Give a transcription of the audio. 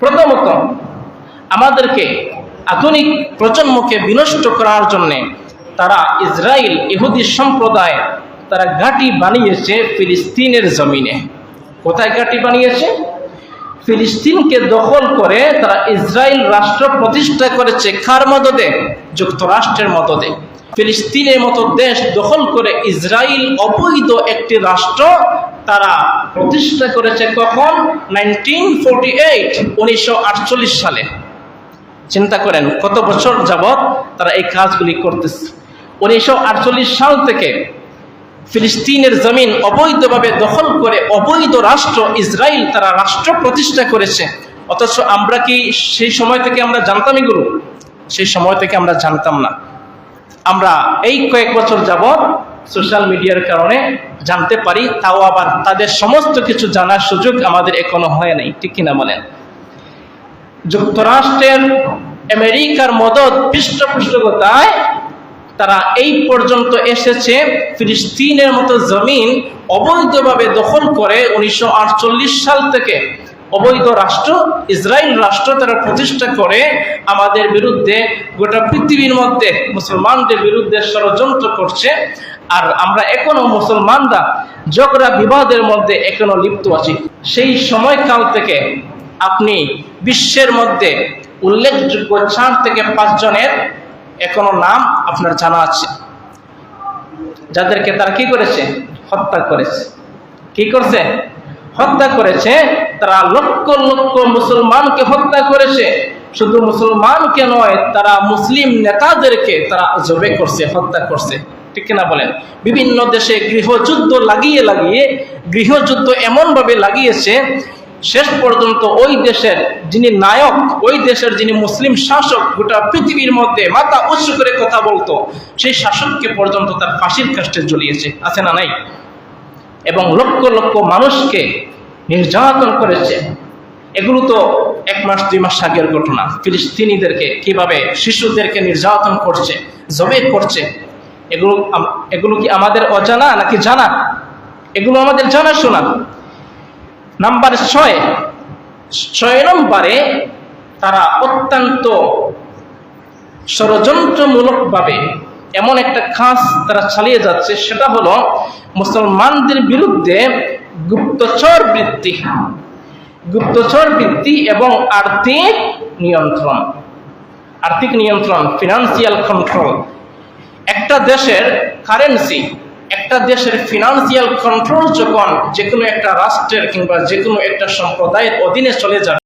প্রথমত আমাদেরকে আধুনিক প্রজন্মকে বিনষ্ট করার জন্যে তারা ইসরায়েল ইহুদি সম্প্রদায় তারা ঘাঁটি বানিয়েছে ফিলিস্তিনের জমিনে। কোথায় ঘাঁটি বানিয়েছে? ফিলিস্তিনকে দখল করে তারা ইসরায়েল রাষ্ট্র প্রতিষ্ঠা করেছে কার মদদে? যুক্তরাষ্ট্রের মদদে। ফিলিস্তিনের মতো দেশ দখল করে ইসরায়েল অবৈধ একটি রাষ্ট্র তারা প্রতিষ্ঠা করেছে কখন? নাইনটিন ফোরটি এইট, উনিশশো সালে। চিন্তা করেন, কত বছর যাবৎ তারা এই কাজগুলি করতেছে। উনিশশো আটচল্লিশ সাল থেকে ফিলিস্তিনের জমিন অবৈধভাবে দখল করে অবৈধ রাষ্ট্র ইসরায়েল তারা রাষ্ট্র প্রতিষ্ঠা করেছে। অথচ আমরা কি সেই সময় থেকে আমরা জানতাম এগুলো? সেই সময় থেকে আমরা জানতাম না। আমরা এই কয়েক বছর যাবৎ সোশ্যাল মিডিয়ার কারণে জানতে পারি, তাও আবার তাদের সমস্ত কিছু জানার সুযোগ আমাদের এখনও হয় নাই, ঠিক কিনা বলেন? যুক্তরাষ্ট্রের আমেরিকার মদত পৃষ্ঠপোষকতায় তারা এই পর্যন্ত এসেছে, ফিলিস্তিনের মতো জমিন অবৈধভাবে দখল করে উনিশশো আটচল্লিশ সাল থেকে। অবৈধ রাষ্ট্র ইসরায়েল রাষ্ট্র তারা প্রতিষ্ঠা করে আমাদের বিরুদ্ধে গোটা পৃথিবীর মধ্যে মুসলমানদের বিরুদ্ধে ষড়যন্ত্র করছে। আর আমরা এখনও মুসলমানরা ঝগড়া বিবাদের মধ্যে এখনও লিপ্ত আছি। সেই সময়কাল থেকে আপনি বিশ্বের মধ্যে উল্লেখযোগ্য চার থেকে পাঁচজনের এখনও নাম আপনার জানা আছে। যাদেরকে তারা কি করেছে? হত্যা করেছে। কি করছে? হত্যা করেছে তারা লক্ষ লক্ষ মুসলমানকে হত্যা করেছে। শুধু মুসলমানকে নয়, তারা মুসলিম নেতাদেরকে তারা জবে করছে, হত্যা করছে। ঠিক কিনা বলেন? বিভিন্ন দেশে গৃহযুদ্ধ লাগিয়ে লাগিয়ে, গৃহযুদ্ধ এমনভাবে লাগিয়েছে, শেষ পর্যন্ত ওই দেশের যিনি নায়ক, ওই দেশের যিনি মুসলিম শাসক, গোটা পৃথিবীর মধ্যে মাথা উঁচু করে কথা বলতো, সেই শাসককে পর্যন্ত তার ফাঁসির কাষ্টে জ্বলিয়েছে আছে না নাই? এবং লক্ষ লক্ষ মানুষকে নির্যাতন করেছে। এগুলো তো এক মাস, দুই মাস আগের ঘটনা। ফিলিস্তিনিদেরকে কীভাবে, শিশুদেরকে নির্যাতন করছে জবে করছে, এগুলো এগুলো কি আমাদের অজানা নাকি জানা? এগুলো আমাদের জানা শোনা। নাম্বার ছয় ছয় নম্বরে তারা অত্যন্ত ষড়যন্ত্রমূলকভাবে এমন একটা কাজ তারা চালিয়ে যাচ্ছে, সেটা হলো মুসলমানদের বিরুদ্ধে গুপ্তচর বৃত্তি। গুপ্তচর বৃত্তি এবং আর্থিক নিয়ন্ত্রণ। আর্থিক নিয়ন্ত্রণ ফিনান্সিয়াল কন্ট্রোল একটা দেশের কারেন্সি একটা দেশের ফিনান্সিয়াল কন্ট্রোল যখন যে কোনো একটা রাষ্ট্রের কিংবা যে কোনো একটা সম্প্রদায়ের অধীনে চলে যাবে